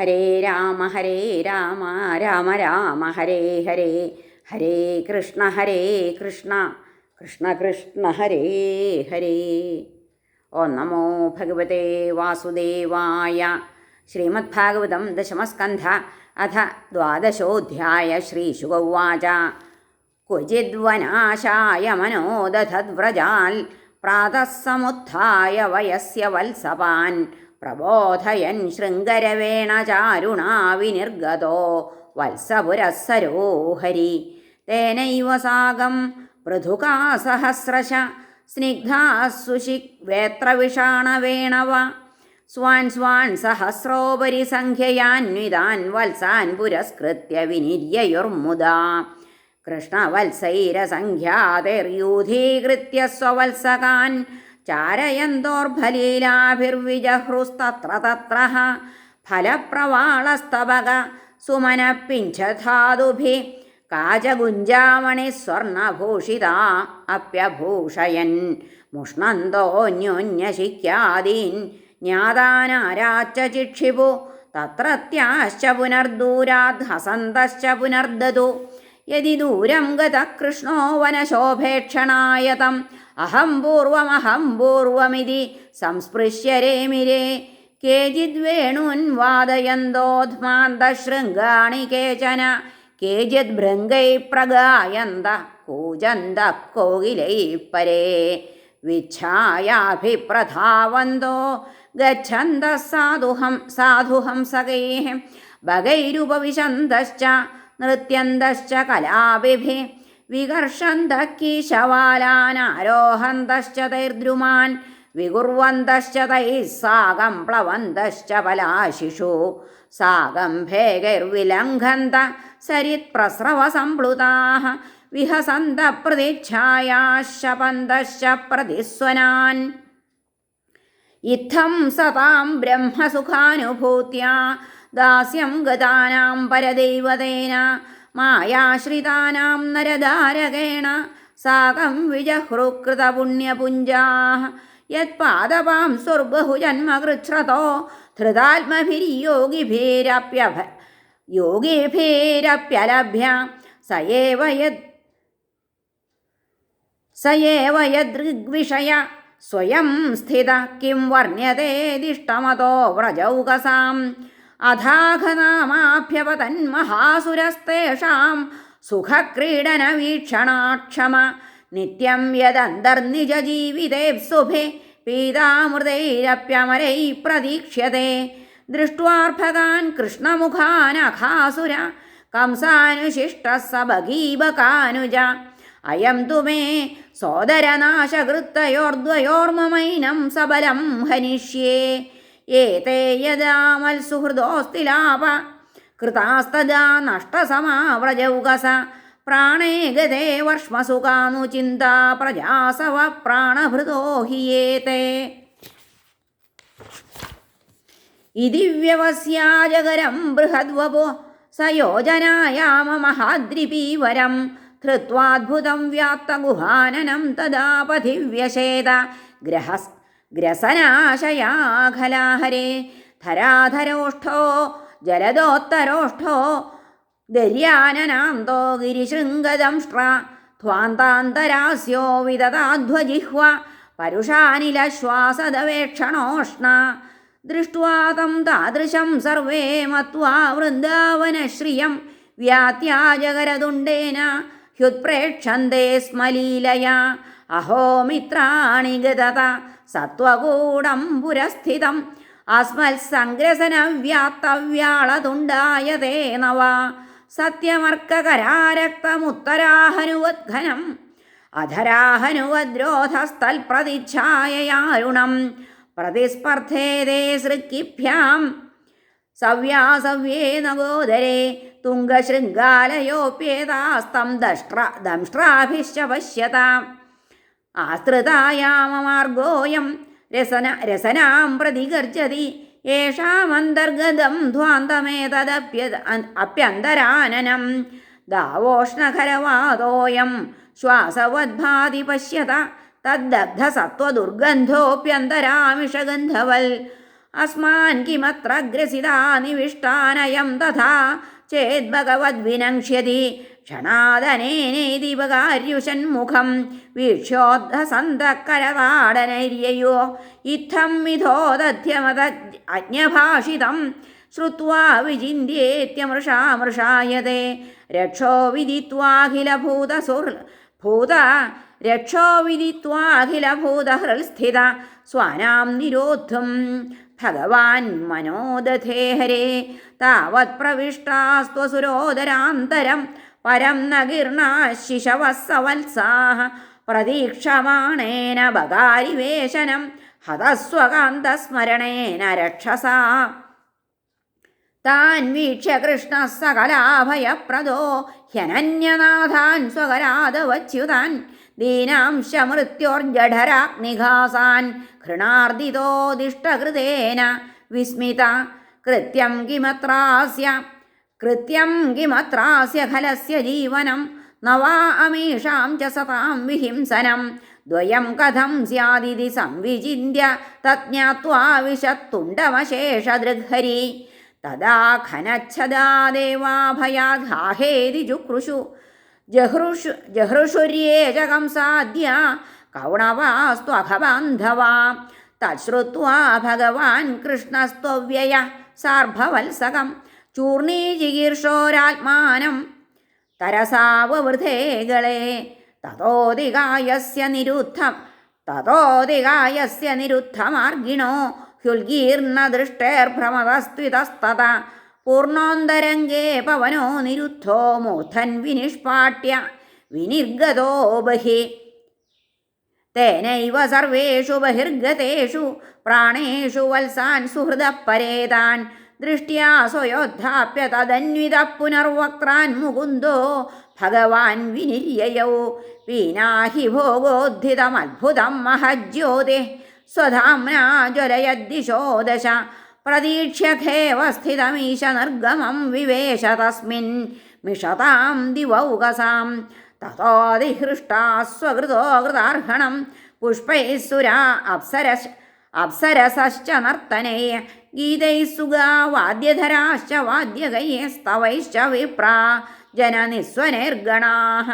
ഹരേ രാമ ഹരേ രാമ രാമ രാമ ഹരേ ഹരേ ഹരേ കൃഷ്ണ ഹരേ കൃഷ്ണ കൃഷ്ണ കൃഷ്ണ ഹരേ ഹരേ. ഓ നമോ ഭഗവതേ വാസുദേവായ ശ്രീമദ്ഭാഗവതം ദശമസ്കന്ധ അഥ ദ്വാദശോധ്യായ ശ്രീശുഗവാച ക്വചിദ്വനാശായ മനോദധദ്വ്രജാൽ പ്രാതഃസമുത്ഥായ വയസ്യ വത്സപാൻ പ്രബോധയൻ ശൃംഗരവേണ ചാരുണാവിനിർഗതോ വത്സപുരസരോഹരി. തേനൈവ സാകം പൃഥുകാ സഹസ്രശ സ്നിഗ്ധാസുഷിവേത്രവിഷാണവേണവ സ്വാൻ സ്വാൻ സഹസ്രോപരി സംഖ്യയാന്വിതാൻ വത്സാൻ പുരസ്കൃത്യ വിനിര്യയുർമുദാ. കൃഷ്ണവത്സൈരസംഖ്യാതൈർയൂധീകൃത്യ സ്വവത്സകാൻ ചാരയന്തോർഫലീലാഭിർവിജഹൃസ്തത്ര തത്ര ഫലപ്രവാളസ്തവക സുമനപ്പിഞ്ചധാതുഭി കാചഗുഞ്ചാമണി സ്വർണഭൂഷിത അപ്യഭൂഷയൻ. മുഷ്ണന്തോന്യോന്യശിക്യാദീൻ ജ്ഞാതാനാരാച്ച ചിക്ഷിപു. തത്രത്യാശ്ച പുനർദൂരാത് ഹസന്തശ്ച പുനർദതു. യതി ദൂരം ഗത കൃഷ്ണോ വനശോഭേക്ഷണായ തം അഹം പൂർവമഹം പൂർവമിതി സംസ്പൃശ്യരേമിരേ. കേചിദ്വേണൂൻ വാദയന്തോധ്മാന്തശൃംഗാണി കേചന. കേചിത് ഭൃംഗൈ പ്രഗായന്ത കൂജന്ത കോകിലൈ പരേ. വിച്ഛായാഭിപ്രധാവന്തോ ഗച്ഛന്ത സാധുഹം സാധുഹംസകൈ ഭഗൈരുപവിശന്തശ്ച നൃത്യന്തശ്ച കലാഭിഭി വികർഷന്തഃ കീശവാലാനാരോഹന്തശ്ച തൈർദ്രുമാൻ വികുർവന്തശ്ച തൈः സാകം പ്ലവന്തശ്ച പലാശിഷു സാകം ഭേഗൈർവിലംഘന്ത സരിത്പ്രസ്രവസംപ്ലുതാः വിഹസന്ത പ്രതിച്ഛായാശപന്തശ്ച പ്രതിസ്വനാൻ. ഇത്തം സതാം ബ്രഹ്മസുഖാനുഭൂത്യ ദാസ്യം ഗതാനാം പരദൈവതേന മായാശ്രിതാനാം നരധാരകേണ സാകം വിജഹൃകൃതപുണ്യപുഞ്ചാः യത്പാദപാം സ്വർബഹുജന്മകൃച്ഛ്രതോ ധൃതാത്മഭിര്യോഗിഭിരപ്യഭ യോഗിഭിരപ്യലഭ്യ. സ ഏവ യത് സ ഏവ യദൃഗ്വിഷയ സ്വയം സ്ഥിത കിം दिष्टमतो വ്രജൗകസാം. അഥാഘനാമാഭ്യപതന്മഹാസുരസ്തേഷാം സുഖക്രീഡനവീക്ഷണാക്ഷമ. നിത്യം യദന്തർനിജജീവിതേപ്സുഭെ പീതാമൃതൈരപ്യമരൈ പ്രതീക്ഷ്യത്തെ ദൃഷ്ട്വാർഭകാൻ കൃഷ്ണമുഖാനഖാസുര കംസാനുശിഷ്ട സഭഗീപകാനുജ അയം തു മേ സോദരനാശകൃത്തയോർദ്വയോർമൈനം സബലം ഹനിഷ്യേ. ഏതേ യദാമൽസുഹൃദോസ്തി ലാപ കൃതാസ്തദാ നഷ്ടസമാവ്രജൗകസ പ്രാണേ ഗതേ വർഷ്മസുകാനു ചിന്താ പ്രജാസവ പ്രാണഭൃതോ ഹിയേതേ ഇതി വ്യവസ്യാജകരം ബൃഹദ്വപോ സയോജനായാമ മഹാദ്രിപീവരം ധൃത്വാദ്ഭുതം വ്യാപ്തഗുഹാനനം തദാ പഥിവ്യശേത ഗ്രഹസ് ഗ്രസനാശയാഖലാഹരേ ധരാധരോഷ്ഠോ ജലദോത്തരോഷ്ഠോ ദര്യാനനാന്തോ ഗിരിശൃംഗദംഷ്ട്ര ധ്വാന്താന്തരാസ്യോ വിദതാധ്വജിഹ്വ പരുഷാനിലശ്വാസദവേക്ഷണോഷ്ണ. ദൃഷ്ട്വാ താദൃശം സർവേ മത്വാ വൃന്ദാവനശ്രിയം വ്യാത്യാജകരതുണ്ടേന ഹ്യുത്പ്രേക്ഷന്തേ സ്മലീലയാ അഹോ മിത്രാണി ഗതത സത്വകൂടം പുരസ്ഥിതം അസ്മത്സംഗ്രസനവ്യാത്തവ്യാളതുണ്ടായതേ നവ സത്യമർക്കകരാരക്തമുത്തരാഹനുവദ്ഘനം അധരാഹനുവദ്രോധസ്ഥൽപ്രതിച്ഛായയാരുണം. പ്രതിസ്പർദ്ധേതേ സൃക്കിഭ്യാം. സവ്യാസവ്യേ നഗോദരേ തുംഗശൃംഗാലയോപ്യേതാസ്തം ദഷ്ട്ര ദംഷ്ട്രാഭിശ്ച പശ്യതാം. ആശ്രിതായാമമാർഗോയം രസന രസനാം പ്രതികർജതി യേഷാമന്തർഗതം ധ്വാന്തമേതദപ്യത അപ്യന്തരാനനം. ദാവോഷ്ണഖരവാതോയം ശ്വാസവദ്ഭാതി പശ്യത തദ്ദഗ്ധസത്വദുർഗന്ധോപ്യന്തരാമിഷഗന്ധവൽ അസ്മാൻ കിമത്ര ഗ്രസിതാ നിവിഷ്ടാനയം തഥാ ചേദ്ഭഗവദ്വിനങ്ഷ്യതി ക്ഷണാദനേനൈതിപകാര്യുഷന്മുഖം വീക്ഷ്യോദ്ധസന്തക്കരതാടനൈര്യയോ ഇത്തം വിധോദധ്യമത അജ്ഞഭാഷിതം ശ്രുവാ വിചിന്യേത്യമൃഷാമൃഷായതേ രക്ഷോ വിദിത്വാഖിലഭൂതസുർ ഭൂത രക്ഷോ വിദിത്വാഖിലഭൂതഹൃൽസ്ഥിത സ്വാനാം നിരോദ്ധം ഭഗവാൻ മനോദധേ ഹരേ. താവത് പ്രവിഷ്ടാസ്ത്വസുരോദരാന്തരം പരം നഗീർണാശിശവസവത്സാഹ പ്രതീക്ഷമാണേന ബകാരിവേശനം ഹതസ്വകാന്തസ്മരണേന രക്ഷസാ. താൻ വീക്ഷ്യ കൃഷ്ണ സകലാഭയപ്രദോ ഹ്യനന്യനാഥാൻ സ്വകരാദവച്യുതാൻ ദീനാംശമൃത്യോർജഠരാഗ്നിഘാസാൻ ഘൃണാർദിതോദിഷ്ടകൃതേന വിസ്മിത കൃത്യം കിമത്രാസ്യ കൃത്യം കിമത്രാസ്യ ഖലസ്യ ജീവനം നവാ അമീഷാം ച സതാം വിഹിംസനം ദ്വയം കഥം സ്യാദിതി സംവിചിന്യ തജ്ഞാത്വാ വിശത്തുണ്ടവശേഷദൃഗ്ഹരി തദാ ഖനച്ഛദാ ദേവാഭയാദ്ഹാഹേതി ചുക്രുഷു ജഹൃഷു ജഹൃഷുര്യേ ച കംസാദ്യ കൗണവാസ്ത്വഖബാന്ധവാ തശ്രുത്വാ ഭഗവാൻ കൃഷ്ണസ്ത്വവ്യയ സാർഭവത്സകം. ചൂർണീചികീർഷോരാത്മാനം തരസാവൃഥേകളെ തതോദികായസ്യ നിരുദ്ധം തതോദികായസ്യ നിരുദ്ധമാർഗിണോ. ഹ്യുൽഗീർണദൃഷ്ടേർഭ്രമതസ്ത്വിതസ്തത പൂർണോന്തരംഗേ പവനോ നിരുദ്ധോ മൂർധൻ വിനിഷ്പാട്യ. വിനിർഗതോ ബഹി. തേനൈവ സർവേഷു ബഹിർഗതേഷു. പ്രാണേഷു വത്സാൻ സുഹൃദപരേതാൻ ദൃഷ്ട്യാ സ്വയോദ്ധാപ്യ തദന്വിത പുനർവക്രാൻ മുകുന്ദോ. ഭഗവാൻ വിനിര്യയൗ. വീനാഹി ഭോഗോദ്ധിതമത്ഭുതം മഹജ്യോതി. സ്വധാംനാ ജ്വലയദ്ദിശോ ദശ പ്രതീക്ഷ്യഖേവ സ്ഥിതമീശ നിർഗമം വിവേശ തസ്മിൻ മിഷതാം ദിവൗകസാം. തഥോതിഹൃഷ്ടാ സ്വകൃതോ കൃതാർഹണം. പുഷ്പൈസുരാ അപ്സരശ് അപ്സരസ് അപ്സരസശ്ച നർത്തനേ. ഗീതൈസുഗാ വാദ്യധരാശ്ച വാദ്യകൈ സ്തവൈശ്ച വിപ്രാ. ജനനിസ്വനൈർഗണാः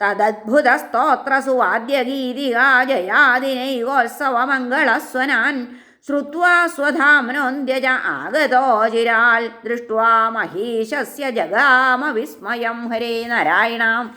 തദദ്ഭുതസ്തോത്രസുവാദ്യഗീതികാ ജയാദിനൈകോത്സവമംഗളസ്വനാൻ ശ്രുത്വാ സ്വധാമ്നോന്ത്യജ ആഗതോ ചിരാൽ ദൃഷ്ട്വാ മഹീശസ്യ ജഗാമ വിസ്മയം ഹരേ നാരായണ.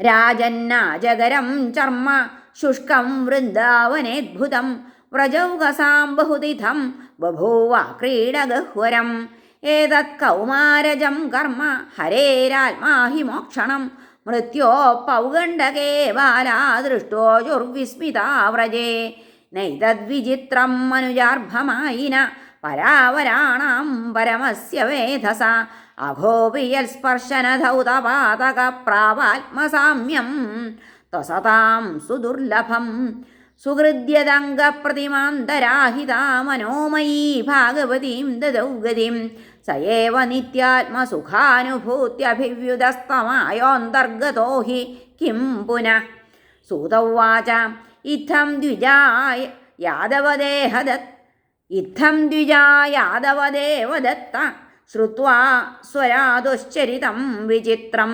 രാജന്നാജകരം ചർമ്മ ശുഷ്കം വൃന്ദാവനേദ്ഭുതം വ്രജൗകസാം ബഹുതിഥം ബഭൂവ ക്രീഡഗഹ്വരം ഏതത് കൗമാരജം കർമ്മ ഹരേരാത്മാഹി മോക്ഷണം. മൃത്യോ പൗഗണ്ഡകേ ബാലാ ദൃഷ്ടോ ചുർവിസ്മിതാ വ്രജേ. നൈതദ്വിചിത്രം മനുജാർഭമായിന പരാവരാണാം പരമസ്യ വേധസ. അഘോപിയൽ സ്പർശനധൗതപാതക പ്രാവാത്മസാമ്യം. ത്വസതാം സുദുർലഭം. സുഹൃദ്യതംഗപ്രതിമാന്തരാഹിതാ മനോമയീ ഭാഗവതീം ദദൗ ഗതിം സയേവ നിത്യാത്മസുഖാനുഭൂത്യഭിവ്യുതസ്തമായോന്തർഗതോ ഹി കിം പുനഃ. സൂതൗവാച ഇത്തം ദ്വിജായ യാദവദേഹദത്ത് ഇത്തം ദ്വിജാ യാദവദേവ ദത്ത ശ്രുത്വാ സ്വരാതുശ്ചരിതം വിചിത്രം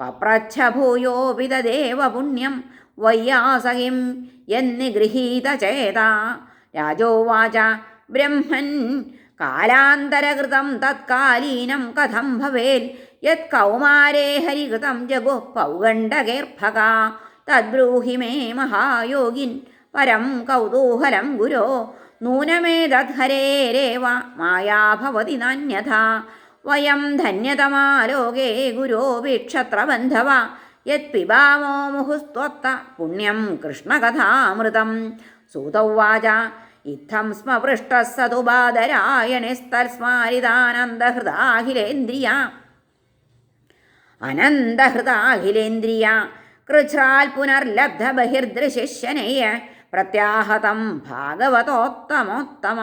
പപ്രച്ഛ വിദദേവ പുണ്യം വയ്യാസഹിം യന്നിഗൃഹീതചേത രാജോവാച ബ്രഹ്മൻ കാലാന്തരകൃതം തത്കാലീനം കഥം ഭവേൽ യത് കൗമാരേ ഹരികൃതം ജഗു പൗഗണ്ഡകേർഭക. തദ്ബ്രൂഹി മേ മഹായോഗിൻ പരം കൗതൂഹലം ഗുരോ. നൂനമേതദ്ഹരേരേവ മായാഭവതി നാന്യഥാ. വയം ധന്യതമാലോകേ ഗുരോ യത് പിബാമോ മുഹുസ്ത്വത്ത പുണ്യം കൃഷ്ണകഥാമൃതം. സൂതൗവാച ഇത്തം സ്മ പൃഷ്ടः സതു ബാധരായണിസ്തൽസ്മാരിതാനന്ദഹൃദാഖിലേന്ദ്രിയ അനന്തഹൃദാഖിലേന്ദ്രിയ കൃച്ഛ്രാൽ പുനർലബ്ധ ബഹിർദൃശിഷ്യനേയ പ്രത്യാഹതം ഭാഗവതോത്തമോത്തമ.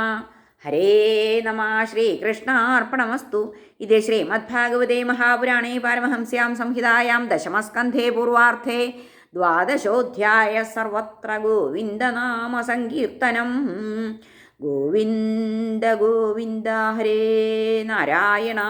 ഹരേ നമ ശ്രീകൃഷ്ണാർപ്പണമസ്തു. ഇത് ശ്രീമദ്ഭാഗവതേ മഹാപുരാണേ പാരമഹംസ്യാം സംഹിതായാം ദശമസ്കന്ധേ പൂർവാർത്ഥേ ദ്വാദശോധ്യായ സർവത്ര ഗോവിന്ദനാമ സങ്കീർത്തനം. ഗോവിന്ദ ഗോവിന്ദ ഹരേ നാരായണ.